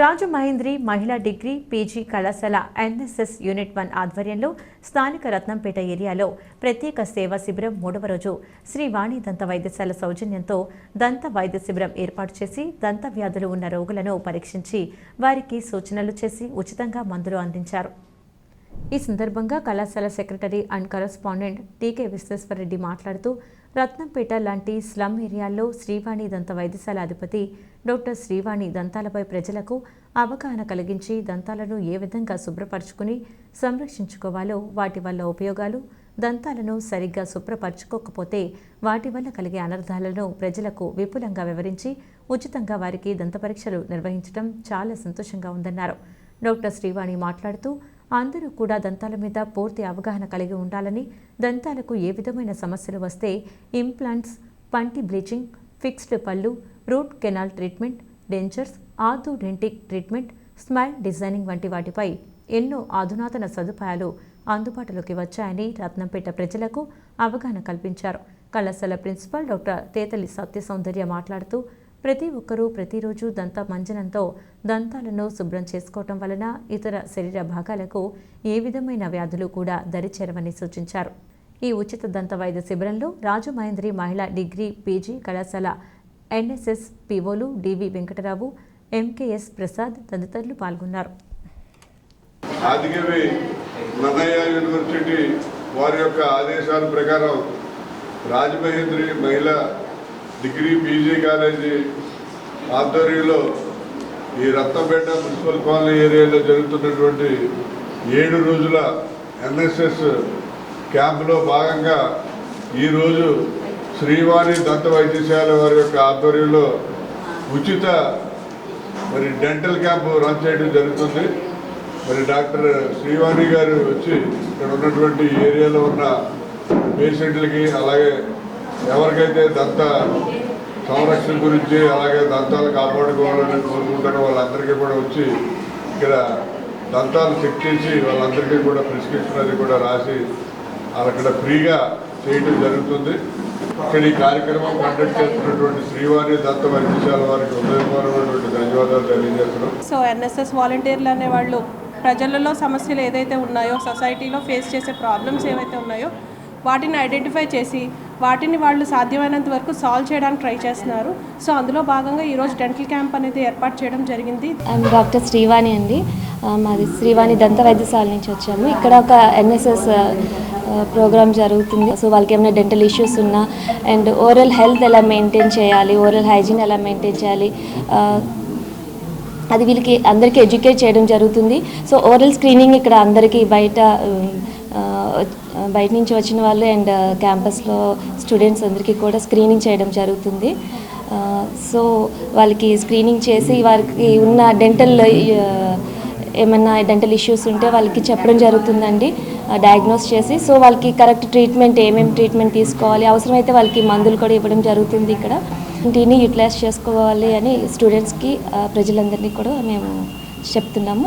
రాజమహేంద్రి మహిళా degree PG కళాశాల NSS unit one ఆధ్వర్యంలో స్థానిక రత్నంపేట ఏరియాలో ప్రత్యేక సేవా శిబిరం మూడవ రోజు. శ్రీ వాణి దంత వైద్యశాల సౌజన్యంతో దంత వైద్య శిబిరం ఏర్పాటు చేసి దంత వ్యాధులు ఉన్న రోగులను పరీక్షించి వారికి సూచనలు చేసి ఉచితంగా మందులు అందించారు. ఈ సందర్భంగా కళాశాల secretary and correspondent TK Visweswara Reddy మాట్లాడుతూ రత్నంపేట లాంటి స్లమ్ ఏరియాల్లో శ్రీవాణి దంత వైద్యశాల అధిపతి డాక్టర్ శ్రీవాణి దంతాలపై ప్రజలకు అవగాహన కలిగించి దంతాలను ఏ విధంగా శుభ్రపరచుకుని సంరక్షించుకోవాలో వాటి వల్ల ఉపయోగాలు దంతాలను సరిగ్గా శుభ్రపరచుకోకపోతే వాటి వల్ల కలిగే అనర్థాలను ప్రజలకు విపులంగా వివరించి ఉచితంగా వారికి దంత పరీక్షలు నిర్వహించడం చాలా సంతోషంగా ఉందన్నారు. డాక్టర్ శ్రీవాణి మాట్లాడుతూ అందరూ కూడా దంతాల మీద పూర్తి అవగాహన కలిగి ఉండాలని దంతాలకు ఏ విధమైన సమస్యలు వస్తే ఇంప్లాంట్స్ పంటి బ్లీచింగ్ ఫిక్స్డ్ పళ్ళు root canal treatment dentures orthodontic treatment smile designing వంటి వాటిపై ఎన్నో అధునాతన సదుపాయాలు అందుబాటులోకి వచ్చాయని రత్నంపేట ప్రజలకు అవగాహన కల్పించారు. కళాశాల ప్రిన్సిపల్ డాక్టర్ తేతలి సత్య సౌందర్య మాట్లాడుతూ ప్రతి ఒక్కరూ ప్రతిరోజు దంత మంజనంతో దంతాలను శుభ్రం చేసుకోవటం వలన ఇతర శరీర భాగాలకు ఏ విధమైన వ్యాధులు కూడా దరిచేరవని సూచించారు. ఈ ఉచిత దంత వైద్య శిబిరంలో రాజు మహేంద్రి మహిళా డిగ్రీ పీజీ కళాశాల ఎన్ఎస్ఎస్ పిఓలు డివి వెంకటరావు ఎంకేఎస్ ప్రసాద్ తదితరులు పాల్గొన్నారు. ఆదికవి యూనివర్సిటీ వారి యొక్క ఆదేశాల ప్రకారం రాజమహేంద్రి మహిళా డిగ్రీ పీజీ కాలేజీ ఆధ్వర్యంలో ఈ రత్నపేట మున్సిపల్ కాలనీ ఏరియాలో జరుగుతున్నటువంటి ఏడు రోజుల ఎన్ఎస్ఎస్ క్యాంపులో భాగంగా ఈరోజు శ్రీవాణి దంత వైద్యశాల వారి యొక్క ఆధ్వర్యంలో ఉచిత మరి డెంటల్ క్యాంప్ రన్ చేయడం జరుగుతుంది. మరి డాక్టర్ శ్రీవాణి గారు వచ్చి ఇక్కడ ఉన్నటువంటి ఏరియాలో ఉన్న పేషెంట్లకి అలాగే ఎవరికైతే దంత సంరక్షణ గురించి అలాగే దంతాలు కాపాడుకోవాలని కోరుకుంటారో వాళ్ళందరికీ కూడా వచ్చి ఇక్కడ దంతాలు చెక్ చేసి వాళ్ళందరికీ కూడా ప్రిస్క్రిప్షన్ అది కూడా రాసి అక్కడ ఫ్రీగా చేయడం జరుగుతుంది. ఇక్కడ ఈ కార్యక్రమం కండక్ట్ చేస్తున్నటువంటి శ్రీవారి దత్త వైద్యశాల వారికి ఉదయపూర్వమైనటువంటి ధన్యవాదాలు తెలియజేస్తున్నాం. సో ఎన్ఎస్ఎస్ వాలంటీర్లు అనే వాళ్ళు ప్రజలలో సమస్యలు ఏదైతే ఉన్నాయో సొసైటీలో ఫేస్ చేసే ప్రాబ్లమ్స్ ఏవైతే ఉన్నాయో వాటిని ఐడెంటిఫై చేసి వాటిని వాళ్ళు సాధ్యమైనంత వరకు సాల్వ్ చేయడానికి ట్రై చేస్తున్నారు. సో అందులో భాగంగా ఈరోజు డెంటల్ క్యాంప్ అనేది ఏర్పాటు చేయడం జరిగింది. డాక్టర్ శ్రీవాణి అండి. మాది శ్రీవాణి దంత వైద్యశాల నుంచి వచ్చాము. ఇక్కడ ఒక ఎన్ఎస్ఎస్ ప్రోగ్రామ్ జరుగుతుంది. సో వాళ్ళకి ఏమైనా డెంటల్ ఇష్యూస్ ఉన్నా అండ్ ఓరల్ హెల్త్ ఎలా మెయింటైన్ చేయాలి ఓరల్ హైజీన్ ఎలా మెయింటైన్ చేయాలి అది వీళ్ళకి అందరికీ ఎడ్యుకేట్ చేయడం జరుగుతుంది. సో ఓరల్ స్క్రీనింగ్ ఇక్కడ అందరికీ బయట బయట నుంచి వచ్చిన వాళ్ళు అండ్ క్యాంపస్లో స్టూడెంట్స్ అందరికీ కూడా స్క్రీనింగ్ చేయడం జరుగుతుంది. సో వాళ్ళకి స్క్రీనింగ్ చేసి వారికి ఉన్న డెంటల్ ఏమన్నా డెంటల్ ఇష్యూస్ ఉంటే వాళ్ళకి చెప్పడం జరుగుతుందండి. డయాగ్నోస్ చేసి సో వాళ్ళకి కరెక్ట్ ట్రీట్మెంట్ ఏమేమి ట్రీట్మెంట్ తీసుకోవాలి అవసరమైతే వాళ్ళకి మందులు కూడా ఇవ్వడం జరుగుతుంది ఇక్కడ. ఇంటిని యూటిలైజ్ చేసుకోవాలి అని స్టూడెంట్స్కి ప్రజలందరినీ కూడా మేము చెప్తున్నాము.